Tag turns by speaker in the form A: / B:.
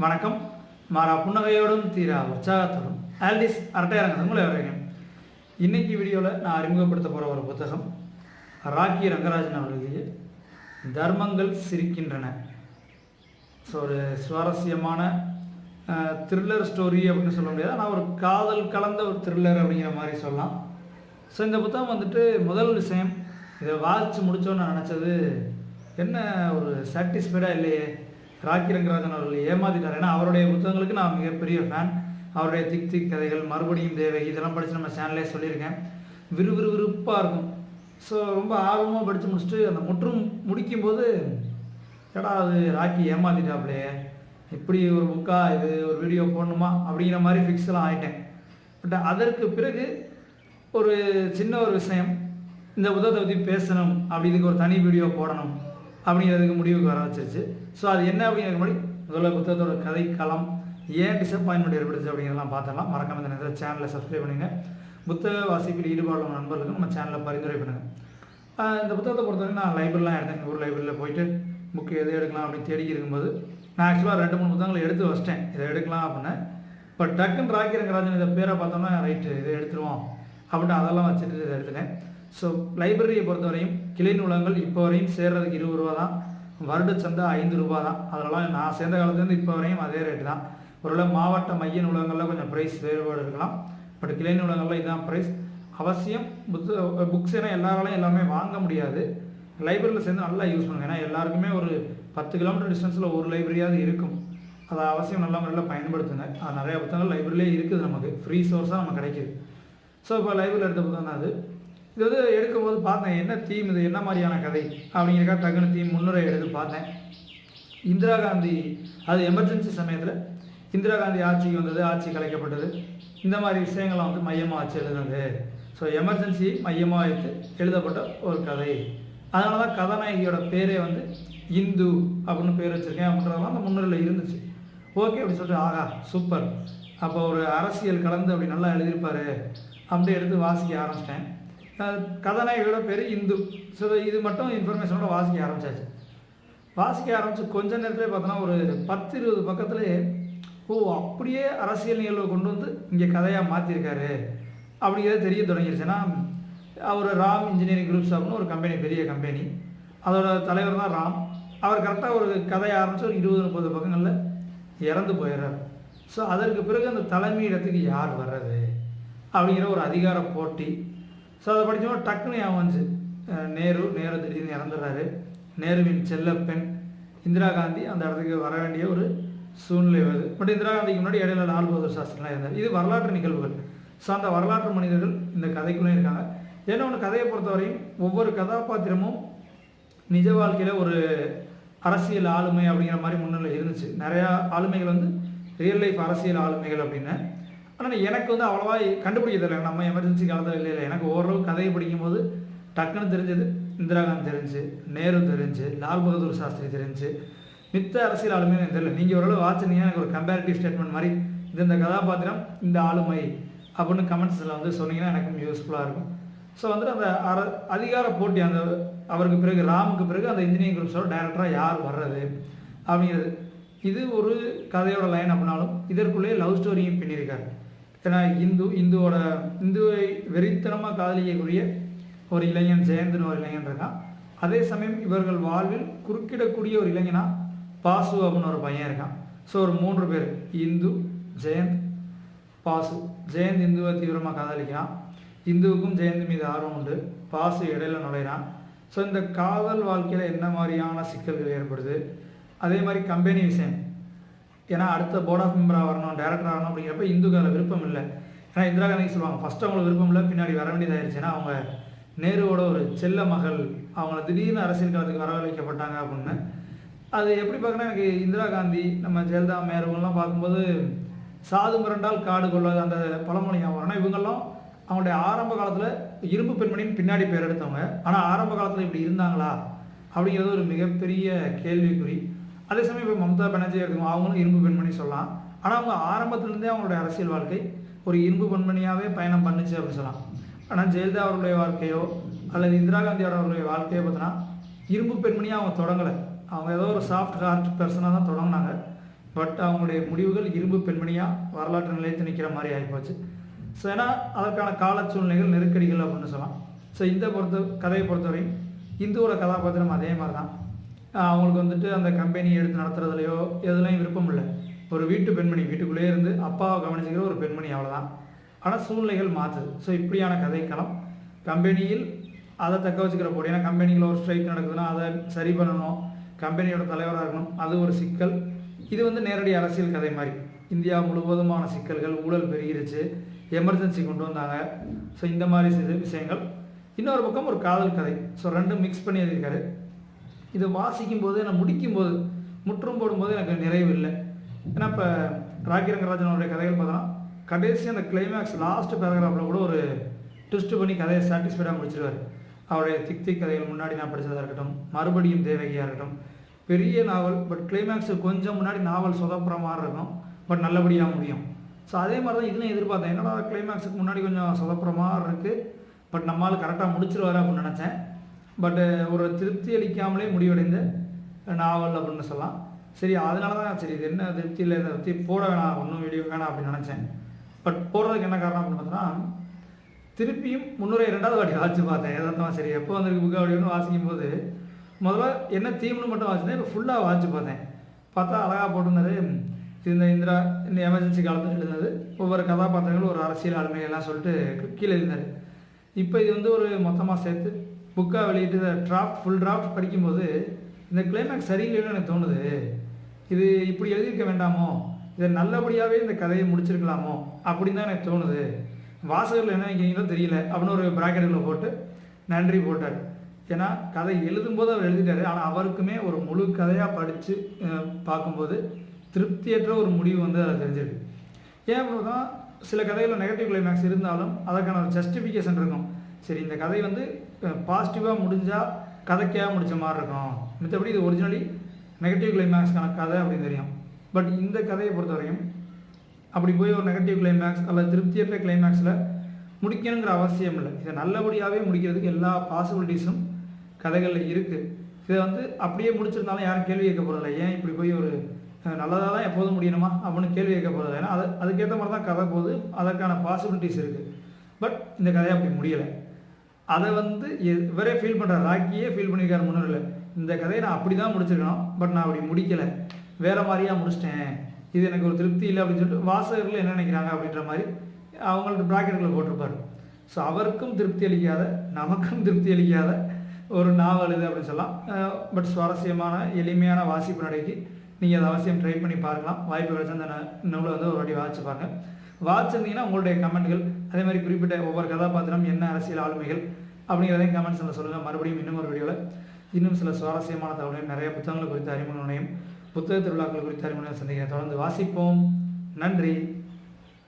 A: வணக்கம். மாறா புன்னகையோடும் தீரா உற்சாகத்தோடும். ஆல்டிஸ் அரட்டையரங்கம் உங்களை வரவேற்கிறேன். இன்னைக்கு வீடியோவில் நான் அறிமுகப்படுத்த போகிற ஒரு புத்தகம் ராக்கி ரங்கராஜன் அவர்களுடைய தர்மங்கள் சிரிக்கின்றன. ஸோ ஒரு சுவாரஸ்யமான த்ரில்லர் ஸ்டோரி அப்படின்னு சொல்ல முடியாது. ஆனால் ஒரு காதல் கலந்த ஒரு த்ரில்லர் அப்படிங்கிற மாதிரி சொல்லலாம். ஸோ இந்த புத்தகம் வந்துட்டு முதல் விஷயம் இதை வாசித்து முடித்தோன்னு நினச்சது என்ன ஒரு சாட்டிஸ்ஃபைடாக இல்லையே? ராக்கி ரங்கராஜன் அவர்கள் ஏமாத்திட்டார். ஏன்னா அவருடைய புத்தகங்களுக்கு நான் மிகப்பெரிய ஃபேன் அவருடைய திக் திக் கதைகள் மறுபடியும் தேவை இதெல்லாம் படித்து நம்ம சேனல்லே சொல்லியிருக்கேன். விறுவிறுவிறுப்பாக இருக்கும். ஸோ ரொம்ப ஆர்வமாக படித்து முடிச்சுட்டு அந்த முற்றும் முடிக்கும்போது ஏடா அது ராக்கி ஏமாத்திட்டாப்லையே. இப்படி ஒரு புக்கா? இது ஒரு வீடியோ போடணுமா? அப்படிங்கிற மாதிரி ஃபிக்ஸ்லாம் ஆகிட்டேன் பட் அதற்கு பிறகு ஒரு சின்ன ஒரு விஷயம் இந்த புத்தகத்தை பற்றி பேசணும் அப்படி இதுக்கு ஒரு தனி வீடியோ போடணும். அப்படிங்கிறதுக்கு முடிவுக்கு வர வச்சிருச்சு. ஸோ அது என்ன அப்படிங்கிற முன்னாடி முதல்ல புத்தகத்தோட கதை களம் ஏன் டிசப்பாயின்மெண்ட் ஏற்படுச்சு அப்படிங்கிறலாம் பார்த்தலாம் மறக்காம இந்த நேரத்தில் சேனலை சப்ஸ்கிரைப் பண்ணுங்க. புத்தக வாசிப்பில் ஈடுபாடு உள்ள நண்பர்களுக்கு நம்ம சேனலில் பரிந்துரை பண்ணுங்கள் இந்த புத்தகத்தை பொறுத்தவரைக்கும் நான் லைப்ரரிலாம் எடுத்தேன். எங்கள் ஊர் லைப்ரரியில் போயிட்டு புக்கு எது எடுக்கலாம் அப்படின்னு தேடி இருக்கும்போது நான் ஆக்சுவலாக ரெண்டு மூணு புத்தகங்களை எடுத்து வச்சிட்டேன். இதை எடுக்கலாம் அப்படின்னு இப்போ டக்குன்னு ராக்கி ரங்கராஜன் இதை பேரை பார்த்தோம்னா ரைட்டு இதை எடுத்துருவோம் அப்படின்ட்டு அதெல்லாம் வச்சுட்டு இதை எடுத்துட்டேன். ஸோ லைப்ரரியை பொறுத்தவரையும் கிளை நூலகங்கள் இப்போ வரையும் சேர்றதுக்கு இருபது ரூபா தான். வருட சந்தை ஐந்து ரூபா தான். அதெல்லாம் நான் சேர்ந்த காலத்துலேருந்து இப்போ வரையும் அதே ரேட்டு தான். ஒருவேளை மாவட்ட மைய நூலகங்களில் கொஞ்சம் ப்ரைஸ் வேறுபாடு இருக்கலாம். பட் கிளை நூலகங்களில் இதுதான் ப்ரைஸ் அவசியம் புத்த புக்ஸ் ஏன்னா எல்லாராலையும் எல்லாமே வாங்க முடியாது. லைப்ரரியில் சேர்ந்து நல்லா யூஸ் பண்ணுங்க. ஏன்னா எல்லாருக்குமே ஒரு பத்து கிலோமீட்டர் டிஸ்டன்ஸில் ஒரு லைப்ரரியாவது இருக்கும். அதை அவசியம் நல்ல முறையில் பயன்படுத்துங்க. அது நிறையா புத்தகங்கள் லைப்ரரியிலே இருக்குது நமக்கு. ஃப்ரீ சோர்ஸாக நமக்கு கிடைக்கிது. ஸோ இப்போ லைப்ரரியில் எடுத்த புத்தகம் தான் அது. இது வந்து எடுக்கும்போது பார்த்தேன் என்ன தீம் இது? என்ன மாதிரியான கதை? அப்படிங்கிறக்கா டக்குன்னு தீம் முன்னுரை எடுத்து பார்த்தேன். இந்திரா காந்தி அது எமர்ஜென்சி சமயத்தில் இந்திரா காந்தி ஆட்சிக்கு வந்தது ஆட்சி கலைக்கப்பட்டது. இந்த மாதிரி விஷயங்கள்லாம் வந்து மையமாக ஆட்சி எழுதுனது. ஸோ எமர்ஜென்சி மையமாக வைத்து எழுதப்பட்ட ஒரு கதை. அதனால தான் கதாநாயகியோட பேரே வந்து இந்து அப்படின்னு பேர் வச்சுருக்கேன் அப்படின்றதெல்லாம் அந்த முன்னுரையில் இருந்துச்சு. ஓகே அப்படி சொல்லிட்டு ஆகா சூப்பர் அப்போ ஒரு அரசியல் கலந்து அப்படி நல்லா எழுதியிருப்பார். அப்படி எடுத்து வாசிக்க ஆரம்பிச்சிட்டேன். கதாநாயகியோட பேர் இந்து. ஸோ இது மட்டும் இன்ஃபர்மேஷனோட வாசிக்க ஆரம்பிச்சாச்சு. வாசிக்க ஆரம்பித்து கொஞ்ச நேரத்தில் பார்த்தோன்னா ஒரு பத்து இருபது பக்கத்துலேயே ஓ அப்படியே அரசியல் நிகழ்வை கொண்டு வந்து இங்கே கதையாக மாற்றிருக்காரு அப்படிங்கிறத தெரிய தொடங்கிருச்சுன்னா அவர் ராம் இன்ஜினியரிங் குரூப்ஸ் அப்படின்னு ஒரு கம்பெனி பெரிய கம்பெனி அதோட தலைவர் தான் ராம். அவர் கரெக்டாக ஒரு கதையை ஆரம்பித்து ஒரு இருபது முப்பது பக்கங்களில் இறந்து போயிடுறார். ஸோ அதற்கு பிறகு அந்த தலைமையிடத்துக்கு யார் வர்றது? அப்படிங்கிற ஒரு அதிகார போட்டி ஸோ அதை படித்தோம் டக்குன்னு ஞாபகம் வந்துச்சு. நேரு நேரு திடீர்னு இறந்துடுறாரு. நேருவின் செல்லப்பெண் இந்திரா காந்தி அந்த இடத்துக்கு வர வேண்டிய ஒரு சூழ்நிலை வருது. பட் இந்திரா காந்திக்கு முன்னாடி இடையில லால் பகதூர் சாஸ்திரிலாம் இருந்தார். இது வரலாற்று நிகழ்வுகள். ஸோ அந்த வரலாற்று மனிதர்கள் இந்த கதைக்குள்ளே இருக்காங்க. ஏன்னா ஒன்று கதையை பொறுத்தவரையும் ஒவ்வொரு கதாபாத்திரமும் நிஜ வாழ்க்கையில் ஒரு அரசியல் ஆளுமை அப்படிங்கிற மாதிரி முன்னிலை இருந்துச்சு. நிறையா ஆளுமைகள் வந்து ரியல் லைஃப் அரசியல் ஆளுமைகள் அப்படின்னு. ஆனால் எனக்கு வந்து அவ்வளோவா கண்டுபிடிக்க தெரியல நம்ம எமர்ஜென்சி காலத்தில் இல்லை இல்லை. எனக்கு ஓரளவு கதையை படிக்கும்போது டக்குன்னு தெரிஞ்சது இந்திரா காந்தி தெரிஞ்சு நேரு தெரிஞ்சு லால் பகதூர் சாஸ்திரி தெரிஞ்சு மித்த அரசியல் ஆளுமே எனக்கு தெரியல. நீங்கள் ஓரளவு வாட்சினீங்கன்னா எனக்கு ஒரு கம்பேரிட்டிவ் ஸ்டேட்மெண்ட் மாதிரி இது இந்த கதாபாத்திரம் இந்த ஆளுமை அப்படின்னு கமெண்ட்ஸில் வந்து சொன்னீங்கன்னா எனக்கும் யூஸ்ஃபுல்லாக இருக்கும். ஸோ வந்துட்டு அந்த அர அதிகார போட்டி அந்த அவருக்கு பிறகு ராமுக்கு பிறகு அந்த இன்ஜினியரிங் குரூப்ஸோட டைரக்டராக யார் வர்றது அப்படிங்கிறது. இது ஒரு கதையோட லைன் அப்படின்னாலும் இதற்குள்ளேயே லவ் ஸ்டோரியும் பின்னிருக்காரு. ஏன்னா இந்து இந்துவோட இந்துவை வெறித்தனமாக காதலிக்கக்கூடிய ஒரு இளைஞன் ஜெயந்த்னு ஒரு இளைஞன் இருக்கான். அதே சமயம் இவர்கள் வாழ்வில் குறுக்கிடக்கூடிய ஒரு இளைஞனா பாசு அப்படின்னு ஒரு பையன் இருக்கான். ஸோ ஒரு மூன்று பேர் இந்து ஜெயந்த் பாசு. ஜெயந்த் இந்துவை தீவிரமாக காதலிக்கிறான். இந்துவுக்கும் ஜெயந்த் மீது ஆர்வம் உண்டு. பாசு இடையில நுழைகிறான் ஸோ இந்த காதல் வாழ்க்கையில் என்ன மாதிரியான சிக்கல்கள் ஏற்படுது? அதே மாதிரி கம்பெனி விஷயம். ஏன்னா அடுத்த போர்ட் ஆஃப் மெம்பராக வரணும் டேரக்டர் ஆகணும் அப்படிங்கிறப்ப இந்துக்கால விருப்பம் இல்லை ஏன்னா இந்திரா காந்தி சொல்லுவாங்க ஃபஸ்ட்டு அவங்களுக்கு விருப்பம் இல்லை பின்னாடி வர வேண்டியதாயிருச்சுன்னா அவங்க நேருவோட ஒரு செல்ல மகள் அவங்கள திடீர்னு அரசியல் காலத்துக்கு வரவழைக்கப்பட்டாங்க அப்படின்னு. அது எப்படி பார்க்கணும் எனக்கு இந்திரா காந்தி நம்ம ஜெயலலிதா மேரவங்கள்லாம் பார்க்கும்போது சாது மிரண்டால் காடு கொள்ளாது அந்த பழமொழி ஞாபகம் ஆனால் இவங்கெல்லாம் அவங்களுடைய ஆரம்ப காலத்தில் இரும்பு பெண்மணின்னு பின்னாடி பேர் எடுத்தவங்க. ஆனால் ஆரம்ப காலத்தில் இப்படி இருந்தாங்களா? அப்படிங்கிறது ஒரு மிகப்பெரிய கேள்விக்குறி. அதே சமயம் இப்போ மம்தா பானர்ஜி இருக்கும் அவங்களும் இரும்பு பெண்மணி சொல்லலாம். ஆனால் அவங்க ஆரம்பத்துலேருந்தே அவங்களுடைய அரசியல் வாழ்க்கை ஒரு இரும்பு பெண்மணியாகவே பயணம் பண்ணுச்சு அப்படின்னு சொல்லலாம். ஆனால் ஜெயலலிதா அவர்களுடைய வாழ்க்கையோ அல்லது இந்திரா காந்தி அவர்களுடைய வாழ்க்கையோ பார்த்தோன்னா இரும்பு பெண்மணியாக அவங்க தொடங்கலை. அவங்க ஏதோ ஒரு சாஃப்ட் ஹார்ட் பர்சனாக தான் தொடங்கினாங்க. பட் அவங்களுடைய முடிவுகள் இரும்பு பெண்மணியாக வரலாற்று நிலையத்தை நிற்கிற மாதிரி ஆகிப்போச்சு ஸோ ஏன்னா அதற்கான கால சூழ்நிலைகள் நெருக்கடிகள் அப்படின்னு சொல்லலாம். ஸோ இந்த பொறுத்த கதையை பொறுத்தவரையும் இந்துவோட கதாபாத்திரம் அதே மாதிரி தான். அவங்களுக்கு வந்துட்டு அந்த கம்பெனி எடுத்து நடத்துறதுலையோ எதுலையும் விருப்பம் இல்லை. ஒரு வீட்டு பெண்மணி வீட்டுக்குள்ளேயே இருந்து அப்பாவை கவனிச்சுக்கிற ஒரு பெண்மணி அவ்வளோதான் ஆனால் சூழ்நிலைகள் மாற்றுது ஸோ இப்படியான கதைக்களம். கம்பெனியில் அதை தக்க வச்சுக்கிற போடி. ஏன்னா கம்பெனியில் ஒரு ஸ்ட்ரைக் நடக்குதுன்னா அதை சரி பண்ணணும். கம்பெனியோட தலைவராக இருக்கணும். அது ஒரு சிக்கல். இது வந்து நேரடி அரசியல் கதை மாதிரி. இந்தியா முழுவதுமான சிக்கல்கள் ஊழல் பெருகிருச்சு. எமர்ஜென்சி கொண்டு வந்தாங்க. ஸோ இந்த மாதிரி விஷயங்கள். இன்னொரு பக்கம் ஒரு காதல் கதை. ஸோ ரெண்டும் மிக்ஸ் பண்ணி எழுதியிருக்காரு. இதை வாசிக்கும் போது நான் முடிக்கும் போது முற்றும் போடும்போது எனக்கு நிறைவு இல்லை ஏன்னா இப்போ ராக்கி ரங்கராஜனுடைய கதைகள் பார்த்தோன்னா கடைசி அந்த கிளைமேக்ஸ் லாஸ்ட் பேராகிராஃபில் கூட ஒரு ட்விஸ்ட் பண்ணி கதையை சாட்டிஸ்ஃபைடாக முடிச்சிருவார். அவருடைய திக் திக் கதைகள் முன்னாடி நான் படித்ததாக இருக்கட்டும் மறுபடியும் தேவகியாக இருக்கட்டும் பெரிய நாவல் பட் கிளைமேக்ஸு கொஞ்சம் முன்னாடி நாவல் சொதப்புற மாதிரி இருக்கும் பட் நல்லபடியாக முடியும். ஸோ அதே மாதிரி தான் இதுலையும் எதிர்பார்த்தேன். என்னடா கிளைமேக்ஸுக்கு முன்னாடி கொஞ்சம் சொதப்புற மாதிரி இருக்குது பட் நம்மளால் கரெக்டாக முடிச்சிருவாரு அப்படின்னு நினச்சேன். பட்டு ஒரு திருப்தி அளிக்காமலே முடிவடைந்த நாவல் அப்படின்னு சொல்லலாம். சரி அதனால தான் சரி இது என்ன திருப்தி இல்லை இதை பற்றி போட வேணாம் ஒன்றும் வீடியோ வேணாம் அப்படின்னு நினச்சேன். பட் போடுறதுக்கு என்ன காரணம் அப்படின்னு பார்த்தோன்னா திருப்பியும் முன்னுரை ரெண்டாவது வாட்டி வாசிச்சு பார்த்தேன் எதார்த்தமாக சரி. எப்போ வந்திருக்கு புக்கு அப்படின்னு வாசிக்கும் போது முதல்ல என்ன தீம்னு மட்டும் வாசினேன் இப்போ ஃபுல்லாக வாசிச்சு பார்த்தேன். பார்த்தா அழகாக போட்டிருந்தது இது இந்த இந்திரா இந்த எமர்ஜென்சி காலத்தில் எழுதுனது ஒவ்வொரு கதாபாத்திரங்களும் ஒரு அரசியல் ஆளுமை எல்லாம் சொல்லிட்டு கீழே எழுதினார். இப்போ இது வந்து ஒரு மொத்தமாக சேர்த்து புக்காக வெளியிட்டு இந்த டிராஃப்ட் ஃபுல் டிராஃப்ட் படிக்கும்போது இந்த கிளைமேக்ஸ் சரியில்லைன்னு எனக்கு தோணுது. இது இப்படி எழுதியிருக்க வேண்டாமோ? இதை நல்லபடியாகவே இந்த கதையை முடிச்சிருக்கலாமோ? அப்படின்னு தான் எனக்கு தோணுது. வாசகர்கள் என்ன நினைக்கிறீங்களோ தெரியல. அப்படின்னு ஒரு ப்ராக்கெட்டுக்குள்ள போட்டு நன்றி போட்டார். ஏன்னா கதை எழுதும்போது அவர் எழுதிட்டார். ஆனால் அவருக்குமே ஒரு முழு கதையாக படித்து பார்க்கும்போது திருப்தியற்ற ஒரு முடிவு வந்து அதில் தெரிஞ்சிருக்கு. ஏன் அப்படின்னா சில கதைகளில் நெகட்டிவ் கிளைமேக்ஸ் இருந்தாலும் அதற்கான ஒரு ஜஸ்டிஃபிகேஷன் இருக்கும். சரி இந்த கதை வந்து பாசிட்டிவாக முடிஞ்சால் கதைக்காக முடிச்ச மாதிரி இருக்கும். மற்றபடி இது ஒரிஜினலி நெகட்டிவ் கிளைமேக்ஸ்க்கான கதை அப்படின்னு தெரியும். பட் இந்த கதையை பொறுத்தவரையும் அப்படி போய் ஒரு நெகட்டிவ் கிளைமேக்ஸ் அல்லது திருப்தியற்ற கிளைமேக்ஸில் முடிக்கணுங்கிற அவசியம் இல்லை. இதை நல்லபடியாகவே முடிக்கிறதுக்கு எல்லா பாசிபிலிட்டிஸும் கதைகளில் இருக்குது இதை வந்து அப்படியே முடிச்சிருந்தாலும் யாரும் கேள்வி கேட்க போகிறதில்ல ஏன் இப்படி போய் ஒரு நல்லதாக தான் எப்போதும் முடியணுமா அப்படின்னு கேள்வி கேட்க போகிறதில்ல ஏன்னா அது அதுக்கேற்ற மாதிரி தான் கதை போகுது. அதற்கான பாசிபிலிட்டிஸ் இருக்குது பட் இந்த கதையை அப்படி முடியலை. அதை வந்து இவரே ஃபீல் பண்ணுற ராக்கியே ஃபீல் பண்ணியிருக்காரு முன்னில் இந்த கதையை நான் அப்படி தான் முடிச்சிருக்கணும் பட் நான் அப்படி முடிக்கலை. வேற மாதிரியா முடிச்சிட்டேன். இது எனக்கு ஒரு திருப்தி இல்லை அப்படின்னு சொல்லிட்டு வாசகர்கள் என்ன நினைக்கிறாங்க அப்படின்ற மாதிரி அவங்கள்ட்ட ப்ராக்கெட்டில் போட்டிருப்பார். ஸோ அவருக்கும் திருப்தி அளிக்காத நமக்கும் திருப்தி அளிக்காத ஒரு நாவல் இது அப்படின்னு சொல்லலாம். பட் சுவாரஸ்யமான எளிமையான வாசிப்பு நடைக்கு நீங்கள் அதை அவசியம் ட்ரை பண்ணி பார்க்கலாம். வாய்ப்பு கிடைச்சா அந்த நூலை வந்து ஒரு வாட்டி வாசிச்சு பாருங்கள் வாசிச்சிருந்தீங்கன்னா உங்களுடைய கமெண்ட்கள் அதே மாதிரி குறிப்பிட்ட ஒவ்வொரு கதாபாத்திரம் என்ன அரசியல் ஆளுமைகள் அப்படிங்கிறதையும் கமெண்ட்ஸில் சொல்லுங்கள் மறுபடியும் இன்னும் ஒரு வீடியோவில் இன்னும் சில சுவாரஸ்யமான தகவலையும் நிறைய புத்தகங்கள் குறித்த அறிமுகங்களையும் புத்தக திருவிழாக்கள் குறித்த அறிமுகம் சந்திக்கிறேன். தொடர்ந்து வாசிப்போம். நன்றி.